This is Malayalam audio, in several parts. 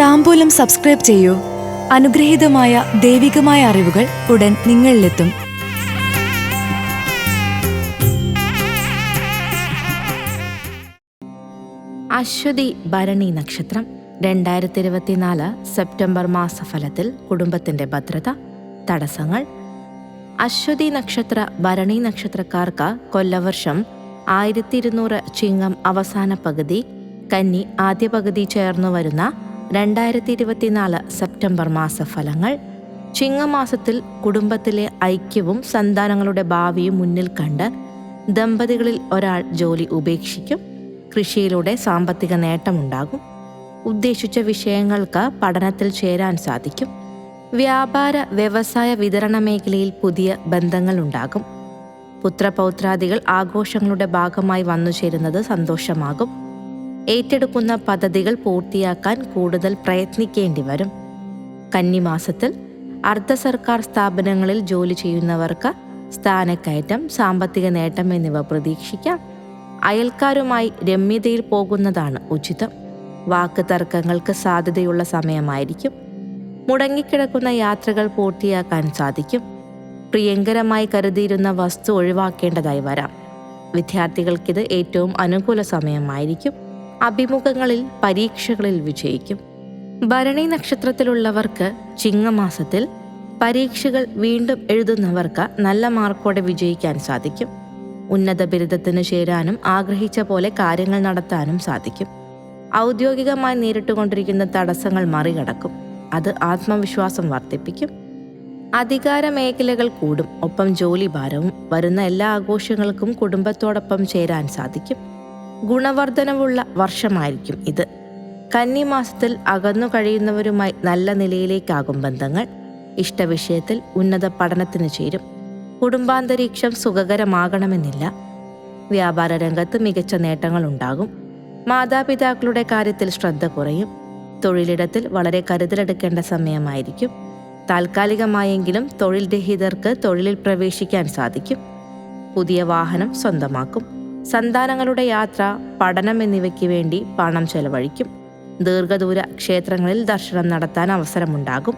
താമ്പൂലം സബ്സ്ക്രൈബ് ചെയ്യൂ. അനുഗ്രഹീതമായ ദൈവികമായ അറിവുകൾ ഉടൻ നിങ്ങളിലെത്തും. അശ്വതി ഭരണി നക്ഷത്രം രണ്ടായിരത്തി ഇരുപത്തിനാല് സെപ്റ്റംബർ മാസഫലത്തിൽ കുടുംബത്തിന്റെ ഭദ്രത തടസ്സങ്ങൾ. അശ്വതി നക്ഷത്ര ഭരണി നക്ഷത്രക്കാർക്ക് കൊല്ലവർഷം ആയിരത്തി ഇരുന്നൂറ് ചിങ്ങം അവസാന പകുതി കന്നി ആദ്യ പകുതി ചേർന്നു വരുന്ന രണ്ടായിരത്തി ഇരുപത്തിനാല് സെപ്റ്റംബർ മാസഫലങ്ങൾ. ചിങ്ങമാസത്തിൽ കുടുംബത്തിലെ ഐക്യവും സന്താനങ്ങളുടെ ഭാവിയും മുന്നിൽ കണ്ട് ദമ്പതികളിൽ ഒരാൾ ജോലി ഉപേക്ഷിക്കും കൃഷിയിലൂടെ സാമ്പത്തിക നേട്ടമുണ്ടാകും. ഉദ്ദേശിച്ച വിഷയങ്ങൾക്ക് പഠനത്തിൽ ചേരാൻ സാധിക്കും. വ്യാപാര വ്യവസായ വിതരണ മേഖലയിൽ പുതിയ ബന്ധങ്ങൾ ഉണ്ടാകും. പുത്രപൗത്രാദികൾ ആഘോഷങ്ങളുടെ ഭാഗമായി വന്നു ചേരുന്നത് സന്തോഷമാകും. ഏറ്റെടുക്കുന്ന പദ്ധതികൾ പൂർത്തിയാക്കാൻ കൂടുതൽ പ്രയത്നിക്കേണ്ടി വരും. കന്നിമാസത്തിൽ അർദ്ധ സർക്കാർ സ്ഥാപനങ്ങളിൽ ജോലി ചെയ്യുന്നവർക്ക് സ്ഥാനക്കയറ്റം സാമ്പത്തിക നേട്ടം എന്നിവ പ്രതീക്ഷിക്കാം. അയൽക്കാരുമായി രമ്യതയിൽ പോകുന്നതാണ് ഉചിതം. വാക്ക് തർക്കങ്ങൾക്ക് സാധ്യതയുള്ള സമയമായിരിക്കും. മുടങ്ങിക്കിടക്കുന്ന യാത്രകൾ പൂർത്തിയാക്കാൻ സാധിക്കും. പ്രിയങ്കരമായി കരുതിയിരുന്ന വസ്തു ഒഴിവാക്കേണ്ടതായി വരാം. വിദ്യാർത്ഥികൾക്കിത് ഏറ്റവും അനുകൂല സമയമായിരിക്കും. അഭിമുഖങ്ങളിൽ പരീക്ഷകളിൽ വിജയിക്കും. ഭരണി നക്ഷത്രത്തിലുള്ളവർക്ക് ചിങ്ങമാസത്തിൽ പരീക്ഷകൾ വീണ്ടും എഴുതുന്നവർക്ക് നല്ല മാർക്കോടെ വിജയിക്കാൻ സാധിക്കും. ഉന്നത ബിരുദത്തിന് ചേരാനും ആഗ്രഹിച്ച പോലെ കാര്യങ്ങൾ നടത്താനും സാധിക്കും. ഔദ്യോഗികമായി നേരിട്ടുകൊണ്ടിരിക്കുന്ന തടസ്സങ്ങൾ മറികടക്കും. അത് ആത്മവിശ്വാസം വർദ്ധിപ്പിക്കും. അധികാര മേഖലകൾ കൂടും. ഒപ്പം ജോലി ഭാരവും വരുന്ന എല്ലാ ആഘോഷങ്ങൾക്കും കുടുംബത്തോടൊപ്പം ചേരാൻ സാധിക്കും. ഗുണവർദ്ധനവുള്ള വർഷമായിരിക്കും ഇത്. കന്നിമാസത്തിൽ അകന്നു കഴിയുന്നവരുമായി നല്ല നിലയിലേക്കാകും ബന്ധങ്ങൾ. ഇഷ്ടവിഷയത്തിൽ ഉന്നത പഠനത്തിന് ചേരും. കുടുംബാന്തരീക്ഷം സുഖകരമാകണമെന്നില്ല. വ്യാപാര രംഗത്ത് മികച്ച നേട്ടങ്ങൾ ഉണ്ടാകും. മാതാപിതാക്കളുടെ കാര്യത്തിൽ ശ്രദ്ധ കുറയും. തൊഴിലിടത്തിൽ വളരെ കരുതലെടുക്കേണ്ട സമയമായിരിക്കും. താൽക്കാലികമായെങ്കിലും തൊഴിൽ രഹിതർക്ക് തൊഴിലിൽ പ്രവേശിക്കാൻ സാധിക്കും. പുതിയ വാഹനം സ്വന്തമാക്കും. സന്താനങ്ങളുടെ യാത്ര പഠനം എന്നിവയ്ക്ക് വേണ്ടി പണം ചെലവഴിക്കും. ദീർഘദൂര ക്ഷേത്രങ്ങളിൽ ദർശനം നടത്താൻ അവസരമുണ്ടാകും.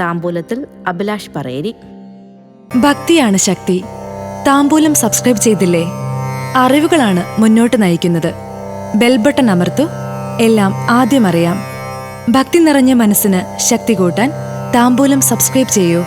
താമ്പൂലത്തിൽ അഭിലാഷ് പറയേരി. ഭക്തിയാണ് ശക്തി. താമ്പൂലം സബ്സ്ക്രൈബ് ചെയ്തില്ലേ? അറിവുകളാണ് മുന്നോട്ട് നയിക്കുന്നത്. ബെൽബട്ടൺ അമർത്തു എല്ലാം ആദ്യം അറിയാം. ഭക്തി നിറഞ്ഞ മനസ്സിന് ശക്തി കൂട്ടാൻ താമ്പൂലം സബ്സ്ക്രൈബ് ചെയ്യൂ.